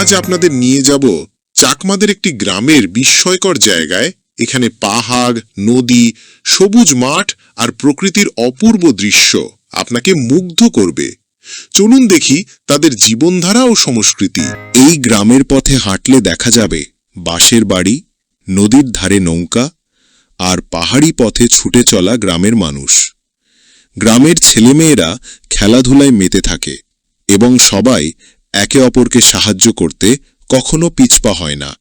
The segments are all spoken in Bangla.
আজ আপনাদের নিয়ে যাব চাকমাদের একটি গ্রামের বিস্ময়কর জায়গায়। এখানে পাহাড়, নদী, সবুজ মাঠ আর প্রকৃতির অপূর্ব দৃশ্য আপনাকে মুগ্ধ করবে। চলুন দেখি তাদের জীবনধারা ও সংস্কৃতি। এই গ্রামের পথে হাঁটলে দেখা যাবে বাঁশের বাড়ি, নদীর ধারে নৌকা আর পাহাড়ি পথে ছুটে চলা গ্রামের মানুষ। গ্রামের ছেলেমেয়েরা খেলাধুলায় মেতে থাকে এবং সবাই একে অপরকে সাহায্য করতে কখনো পিছপা হয় না।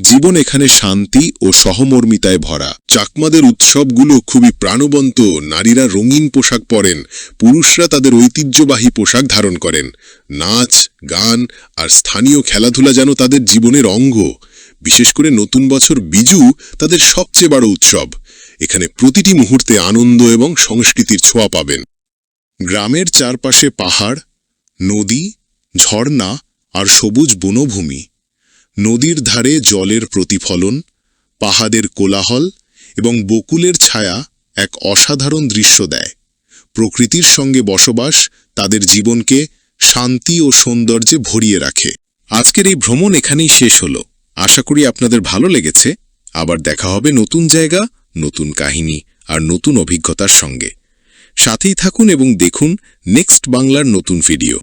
জীবন এখানে শান্তি ও সহমর্মিতায় ভরা। চাকমাদের উৎসবগুলো খুবই প্রাণবন্ত। নারীরা রঙিন পোশাক পরেন। পুরুষরা তাদের ঐতিহ্যবাহী পোশাক ধারণ করেন। নাচ, গান আর স্থানীয় খেলাধুলা যেন তাদের জীবনের অঙ্গ। বিশেষ করে নতুন বছর বিজু তাদের সবচেয়ে বড় উৎসব। এখানে প্রতিটি মুহূর্তে আনন্দ এবং সংস্কৃতির ছোঁয়া পাবেন। গ্রামের চারপাশে পাহাড়, নদী ঝর্ণা আর সবুজ বনভূমি, নদীর ধারে জলের প্রতিফলন, পাহাড়ের কোলাহল এবং বকুলের ছায়া এক অসাধারণ দৃশ্য দেয়। প্রকৃতির সঙ্গে বসবাস তাদের জীবনকে শান্তি ও সৌন্দর্যে ভরিয়ে রাখে। আজকের এই ভ্রমণ এখানেই শেষ হলো। আশা করি আপনাদের ভালো লেগেছে। আবার দেখা হবে নতুন জায়গা, নতুন কাহিনী আর নতুন অভিজ্ঞতার সঙ্গে। সাথেই থাকুন এবং দেখুন নেক্সট বাংলার নতুন ভিডিও।